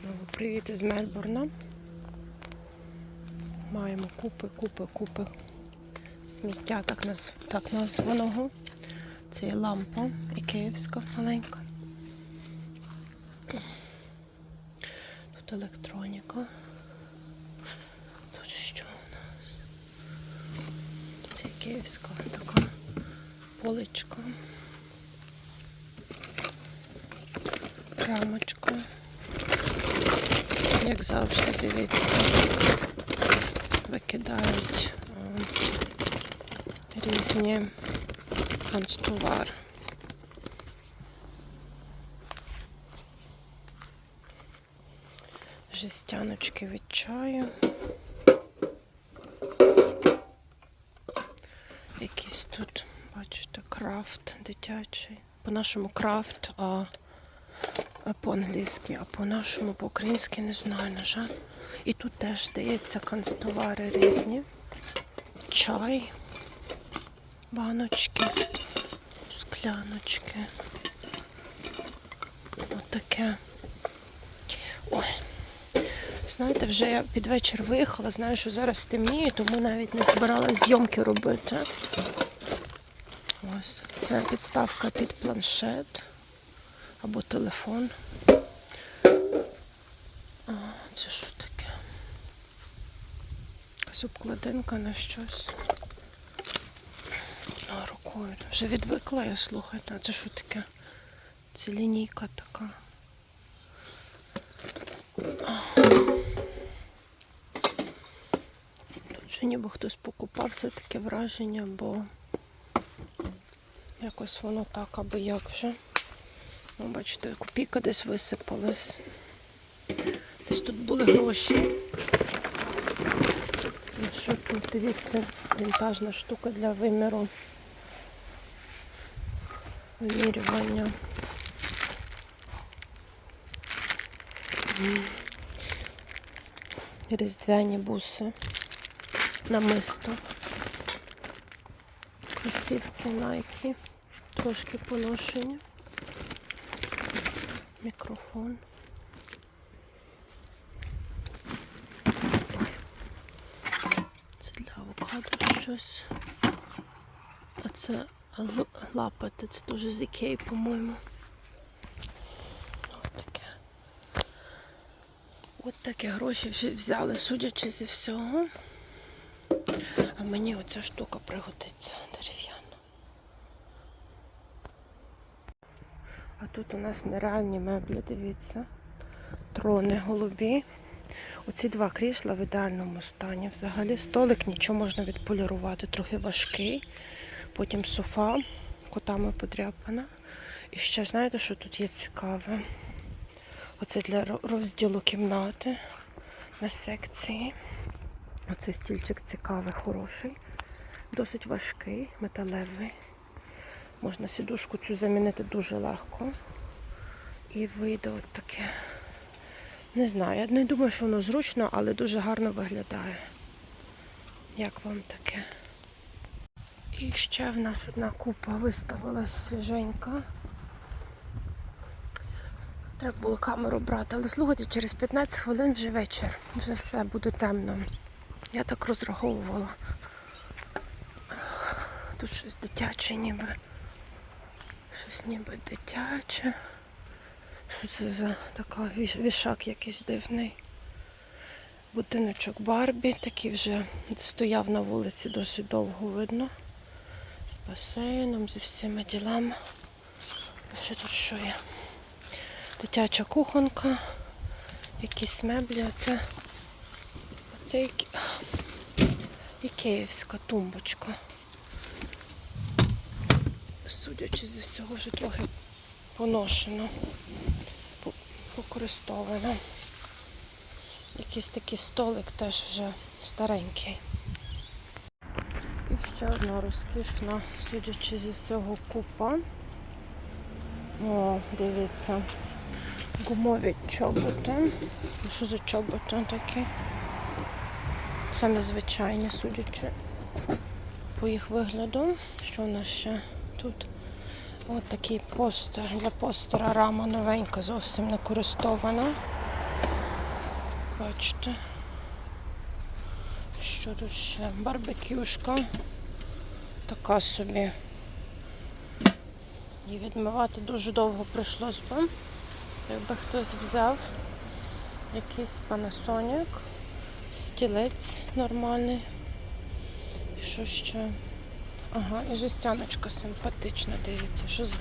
Знову привіт із Мельбурна. Маємо купи, купи, купи сміття, так, наз... так названого. Це є лампа і київська маленька. Тут електроніка. Тут що у нас? Це київська така поличка. Рамочка. Як завжди, дивіться, викидають різні канцтовар. Жестяночки від чаю. Якийсь тут, бачите, крафт дитячий. По-нашому крафт, а по-англійськи, а по-нашому, по-українськи не знаю, на жаль. І тут теж здається канцтовари різні. Чай, баночки, скляночки. Отаке. Ой. Знаєте, вже я під вечір виїхала, знаю, що зараз стемніє, тому навіть не збирала зйомки робити. Ось, це підставка під планшет або телефон. А, це що таке? Якась обкладинка на щось. А, рукою. Вже відвикла я, слухайте. А це що таке? Це лінійка така. Тут же ніби хтось покупався таке враження, бо якось воно так аби як вже. Ну, бачите, копійка десь висипалась. Десь тут були гроші. Що тут, дивіться, вінтажна штука для виміру. Вимірювання. Різдвяні буси. Намисто. Кросівки Nike. Трошки поношені мікрофон. Це для авокадо щось. А це л- лапати, це дуже з Ікеї, по-моєму. Таке. От таке гроші взяли, судячи зі всього. А мені оця штука пригодиться дерев'яна. А тут у нас нереальні меблі, дивіться. Трони голубі. Оці два крісла в ідеальному стані. Взагалі столик нічого можна відполірувати, трохи важкий. Потім софа котами подряпана. І ще знаєте, що тут є цікаве? Оце для розділу кімнати на секції. Оцей стільчик цікавий, хороший, досить важкий, металевий. Можна сідушку цю замінити дуже легко. І вийде от таке. Не знаю, я не думаю, що воно зручно, але дуже гарно виглядає. Як вам таке? І ще в нас одна купа виставилась свіженька. Треба було камеру брати, але слухайте, через 15 хвилин вже вечір. Вже все буде темно. Я так розраховувала. Тут щось дитяче ніби. Щось ніби дитяче. Що це за така вішак якийсь дивний. Будиночок Барбі, такий вже стояв на вулиці досить довго видно. З басейном, зі всіма ділами. Ще тут що є? Дитяча кухонка, якісь меблі. Оце, оце які... і київська тумбочка. Судячи зі всього, вже трохи поношено, по- покористовано. Якийсь такий столик теж вже старенький. І ще одна розкішна, судячи зі всього, купа. О, дивіться. Гумові чоботи. Ну, Що за чоботи такі? Саме звичайні, судячи по їх вигляду. Що у нас ще тут? От такий постер. Для постера рама новенька, зовсім не користована. бачите. Що тут ще? Барбекюшка. Така собі. І відмивати дуже довго прийшлось би. Якби хтось взяв якийсь Panasonic, стілець нормальний. І що ще? Ага, і жестяночка симпатична, дивіться, що за,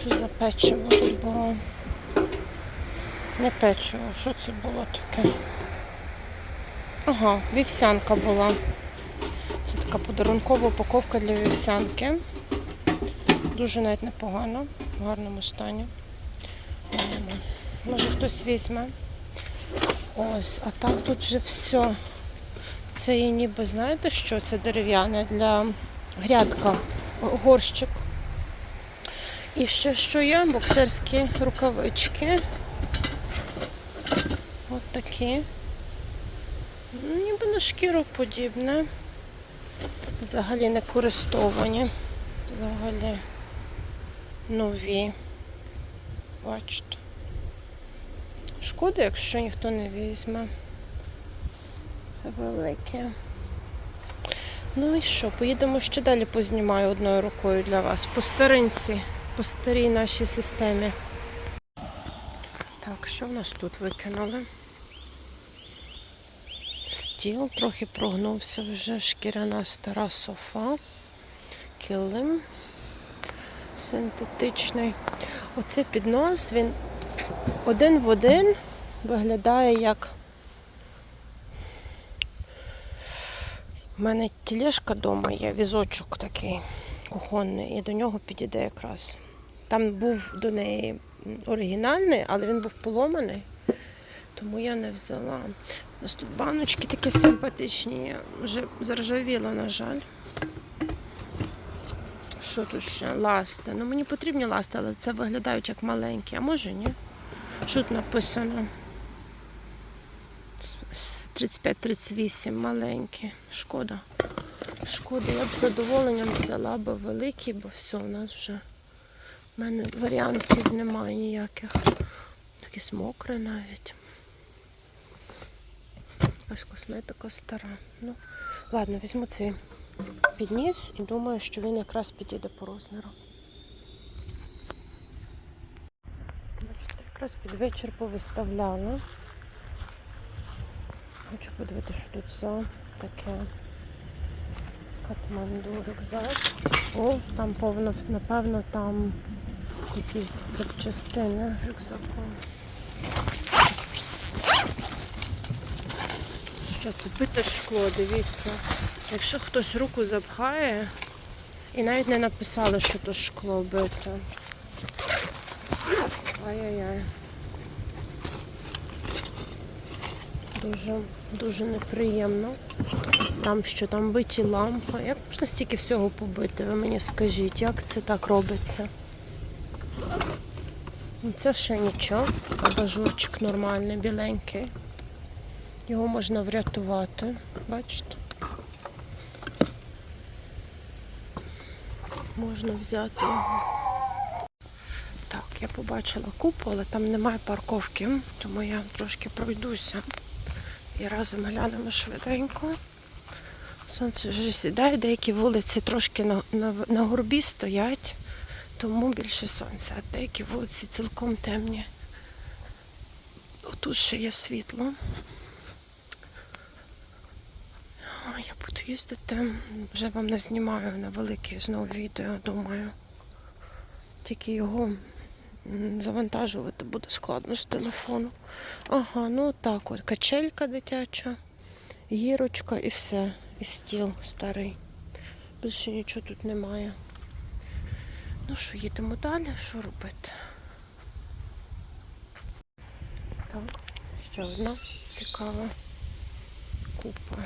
що за печиво тут було. Не печиво, що це було таке? Ага, вівсянка була. Це така подарункова упаковка для вівсянки. Дуже навіть непогано, в гарному стані. Може хтось візьме. Ось, а так тут вже все. Це є ніби, знаєте що? Це дерев'яне для грядка, горщик. І ще що є? Боксерські рукавички. От такі. Ніби на шкіру подібне. Взагалі не користовані. Взагалі нові. Бачите. Шкода, якщо ніхто не візьме. Це велике. Ну і що, поїдемо ще далі познімаю одною рукою для вас. По старинці, по старій нашій системі. Так, що в нас тут викинули? Стіл трохи прогнувся вже, шкіряна стара софа, килим синтетичний. Оце піднос, він один в один виглядає як. У мене тележка вдома є, візочок такий кухонний, і до нього підійде якраз. Там був до неї оригінальний, але він був поломаний, тому я не взяла. У нас тут баночки такі симпатичні, вже заржавіло, на жаль. Що тут ще? Ласти. Ну мені потрібні ласти, але це виглядають як маленькі, а може ні. Що тут написано? С- с 35-38 маленькі. Шкода. Шкода, я б з задоволенням взяла б великі, бо все, у нас вже в мене варіантів немає ніяких. Якісь мокре навіть. Якась косметика стара. Ну, ладно, візьму цей підніс і думаю, що він якраз підійде по розміру. Бачите, якраз під вечір повиставляла. Хочу подивитися, що тут за таке катманду рюкзак. О, там повно, напевно, там якісь запчастини рюкзаку. Що це бите шкло, дивіться. Якщо хтось руку запхає, і навіть не написали, що то шкло бите. Ай-яй-яй. Дуже, дуже неприємно. Там що, там биті лампи. Як можна стільки всього побити? Ви мені скажіть, як це так робиться? Ну, Це ще нічого. Абажурчик нормальний, біленький. Його можна врятувати. Бачите? Можна взяти його. Так, я побачила купу, але там немає парковки, тому я трошки пройдуся. І разом глянемо швиденько. Сонце вже сідає, деякі вулиці трошки на, на, на горбі стоять, тому більше сонця, а деякі вулиці цілком темні. Отут ще є світло. Я буду їздити, вже вам не знімаю на велике знову відео, думаю. Тільки його завантажувати буде складно з телефону. Ага, ну так от, качелька дитяча, гірочка і все. І стіл старий. Більше нічого тут немає. Ну що, їдемо далі, що робити? Так, ще одна цікава купа.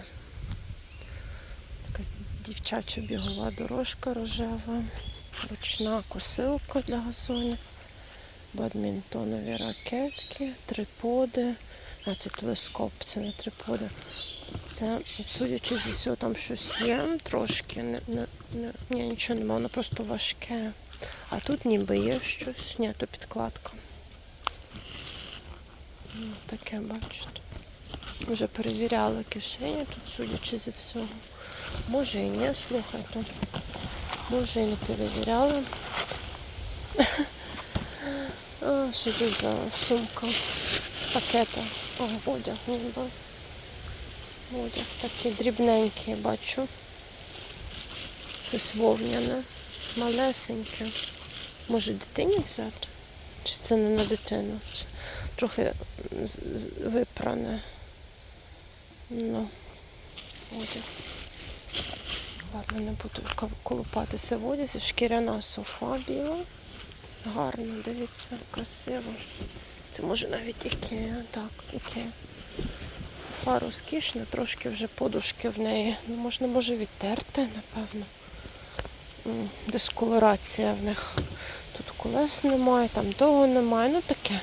Якась дівчача бігова дорожка рожева, ручна косилка для газонів, бадмінтонові ракетки, триподи. А це телескоп, це не триподи. Це, судячи з усього, там щось є трошки. Не, не, не, ні, нічого немає, воно просто важке. А тут ніби є щось. Ні, то підкладка. Ну, Таке, бачите. Вже перевіряла кишені тут, судячи зі всього. Може і ні, слухайте. Може і не перевіряла. А, що це за сумка? Пакети. О, одяг ніби. Одяг такий дрібненький, бачу. Щось вовняне, малесеньке. Може дитині взяти? Чи це не на дитину? Трохи випране. Ну, одяг. Ладно, не буду колупатися в одязі. Шкіряна софа біла. Гарно, дивіться, красиво. Це може навіть ікея. Так, ікея. Софа розкішна, трошки вже подушки в неї. Ну, можна може відтерти, напевно. Дисколорація в них. Тут колес немає, там того немає. Ну таке.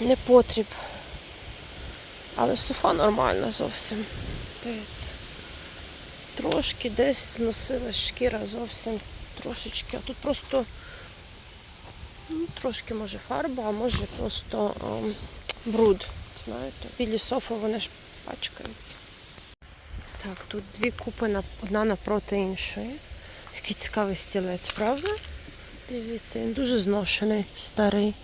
Не потріб. Але софа нормальна зовсім. Дивіться. Трошки десь зносилась шкіра зовсім трошечки. А тут просто ну, трошки може фарба, а може просто ем, бруд. Знаєте, білі софи вони ж пачкаються. Так, тут дві купи на- одна напроти іншої. Який цікавий стілець, правда? Дивіться, він дуже зношений, старий,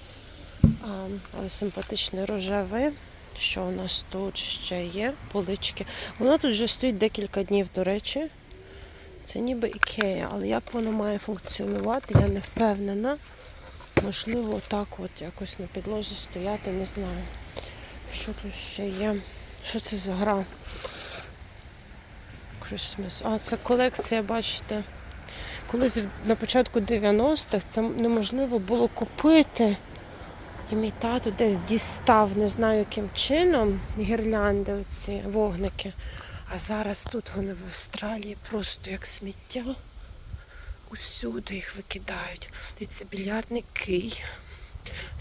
а, але симпатичний рожевий. Що у нас тут ще є? Полички. Воно тут вже стоїть декілька днів, до речі. Це ніби ікея, але як воно має функціонувати, я не впевнена. Можливо, так от якось на підлозі стояти, не знаю. Що тут ще є? Що це за гра? Christmas. А, це колекція, бачите. Колись на початку 90-х це неможливо було купити. І мій тато десь дістав, не знаю яким чином, гірлянди, оці вогники. А зараз тут вони в Австралії просто як сміття. Усюди їх викидають. Дивіться, більярдний кий.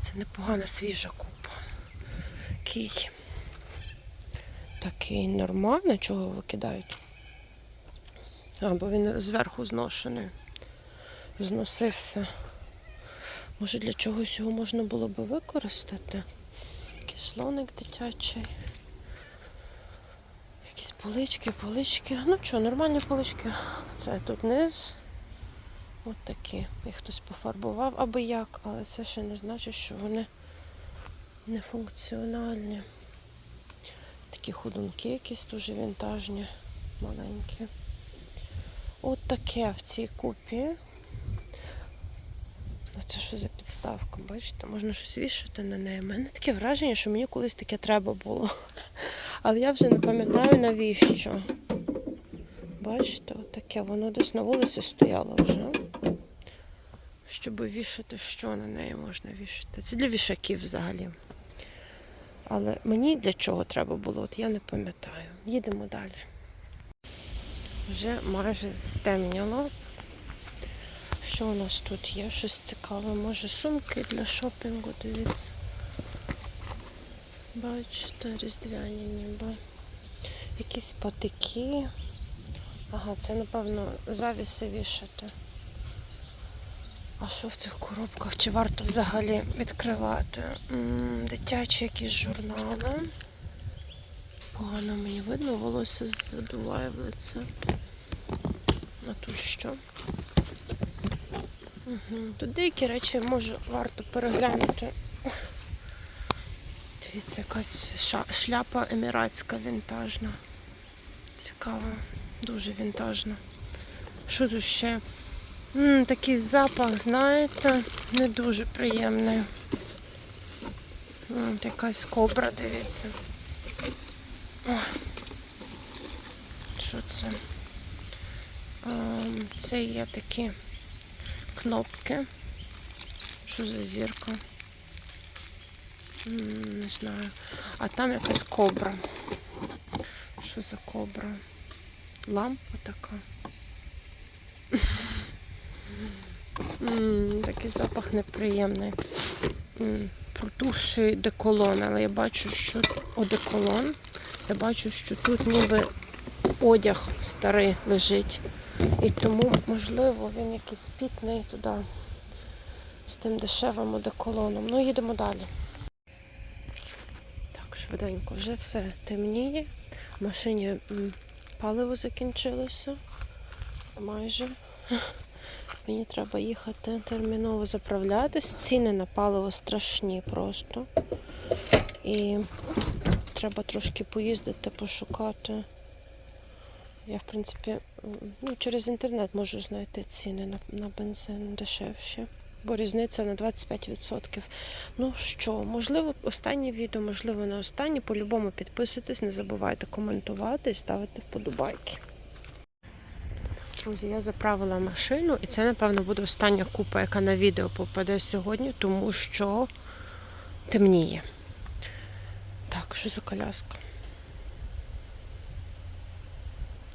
Це непогана свіжа купа. Кий. Такий нормально, чого викидають. А, бо він зверху зношений. Зносився. Може для чогось його можна було би використати? Кислоник дитячий. Якісь полички, полички. Ну що, нормальні полички. Це тут низ. От такі. Їх хтось пофарбував аби як, але це ще не значить, що вони не функціональні. Такі ходунки якісь дуже вінтажні, маленькі. От таке в цій купі. А це що за підставка? Бачите, можна щось вішати на неї. У мене таке враження, що мені колись таке треба було. Але я вже не пам'ятаю навіщо. Бачите, таке воно десь на вулиці стояло вже. Щоб вішати, що на неї можна вішати. Це для вішаків взагалі. Але мені для чого треба було, от я не пам'ятаю. Їдемо далі. Вже майже стемніло. Що у нас тут є? Щось цікаве. Може сумки для шопінгу, дивіться. Бачите, різдвяні ніби. Якісь патики. Ага, це, напевно, завіси вішати. А що в цих коробках? Чи варто взагалі відкривати? Дитячі якісь журнали. Погано мені видно, волосся задуває в лице. А тут що? Угу. Тут деякі речі може варто переглянути. Дивіться, якась шляпа еміратська вінтажна. Цікава, дуже вінтажна. Що тут ще? м такий запах, знаєте, не дуже приємний. От якась кобра, дивіться. Що це? Ем, Це є такі кнопки. Що за зірка? Не знаю. А там якась кобра. Що за кобра? Лампа така. Такий запах неприємний. Протухший деколон, але я бачу, що одеколон. Я бачу, що тут ніби одяг старий лежить. І тому, можливо, він якийсь пітний туди з тим дешевим одеколоном. Ну, їдемо далі. Швиденько. Вже все темніє. В машині паливо закінчилося. Майже. Мені треба їхати терміново заправлятись. Ціни на паливо страшні просто. І треба трошки поїздити, пошукати. Я, в принципі, ну, через інтернет можу знайти ціни на, на бензин дешевші. Бо різниця на 25%. Ну що, можливо, останнє відео, можливо, не останнє. По-любому підписуйтесь, не забувайте коментувати і ставити вподобайки. Друзі, я заправила машину, і це, напевно, буде остання купа, яка на відео попаде сьогодні, тому що темніє. Так, що за коляска?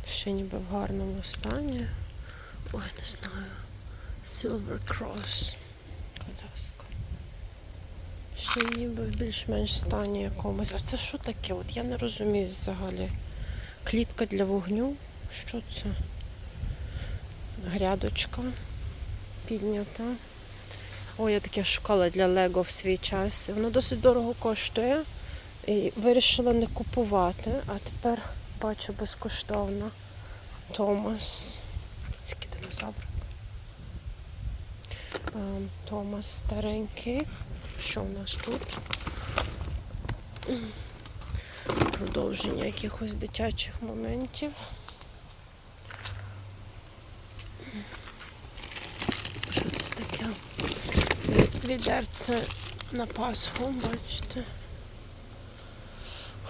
Ще ніби в гарному стані. Ой, не знаю. Silver Cross. Коляска. Ще ніби в більш-менш стані якомусь. А це що таке? От я не розумію взагалі. Клітка для вогню. Що це? Грядочка піднята. Ой, я таке шукала для Лего в свій час. Воно досить дорого коштує. І вирішила не купувати, а тепер бачу безкоштовно. Томас. Скільки динозаврик. Ем, Томас старенький. Що в нас тут? Продовження якихось дитячих моментів. Що це таке? Відерце на Пасху, бачите.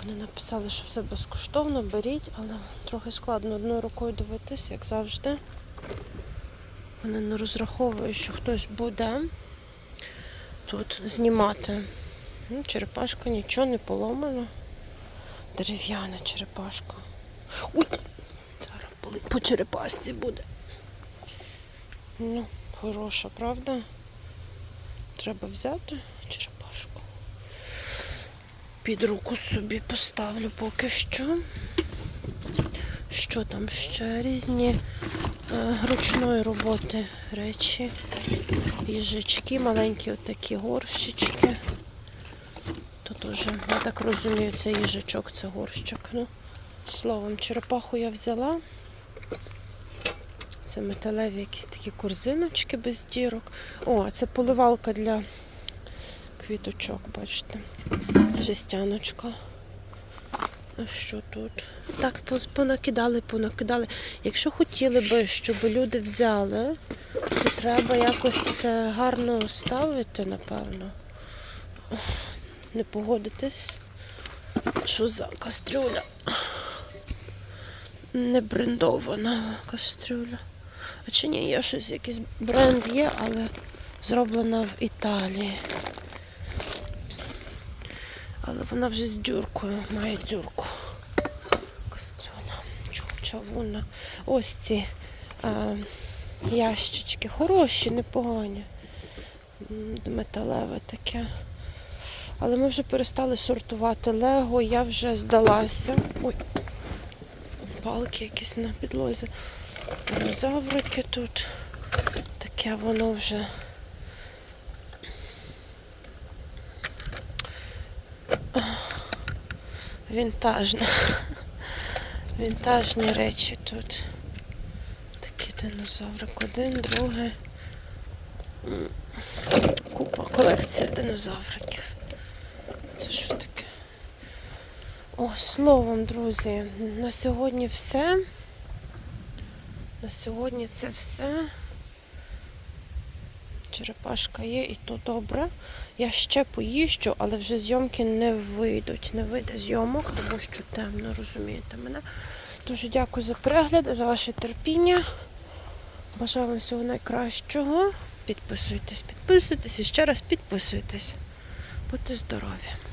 Вони написали, що все безкоштовно, беріть, але трохи складно одною рукою дивитись, як завжди. Не розраховують, що хтось буде тут знімати. Ну, черепашка нічого не поломано. Дерев'яна черепашка. Ой! Зараз по- черепашці буде. Ну, хороша, правда? Треба взяти черепашку. Під руку собі поставлю поки що. Що там ще різні ручної роботи речі. Їжачки, маленькі отакі горщички. Тут уже, я так розумію, це їжачок, це горщик. Ну, словом, черепаху я взяла. Це металеві якісь такі корзиночки без дірок. О, а це поливалка для квіточок, бачите. Жестяночка. Що тут? Так, понакидали, понакидали. Якщо хотіли би, щоб люди взяли, то треба якось це гарно ставити, напевно. Не погодитись. Що за кастрюля? Не брендована кастрюля. А чи ні, є щось, якийсь бренд є, але зроблена в Італії. Але вона вже з дюркою, має дюрку. Кастрюля, чавунна. Ось ці е, ящички. Хороші, непогані. Металеве таке. Але ми вже перестали сортувати Лего, я вже здалася. Ой, палки якісь на підлозі. Динозаврики тут. Таке воно вже. Вінтажне. Вінтажні речі тут. Такі динозаврик. Один, другий. Купа колекція динозавриків. Це що таке? О, словом, друзі, на сьогодні все. На сьогодні це все. Черепашка є і то добре. Я ще поїжджу, але вже зйомки не вийдуть. Не вийде зйомок, тому що темно, розумієте мене. Дуже дякую за перегляд, за ваше терпіння. Бажаю вам всього найкращого. Підписуйтесь, підписуйтесь і ще раз підписуйтесь. Будьте здорові!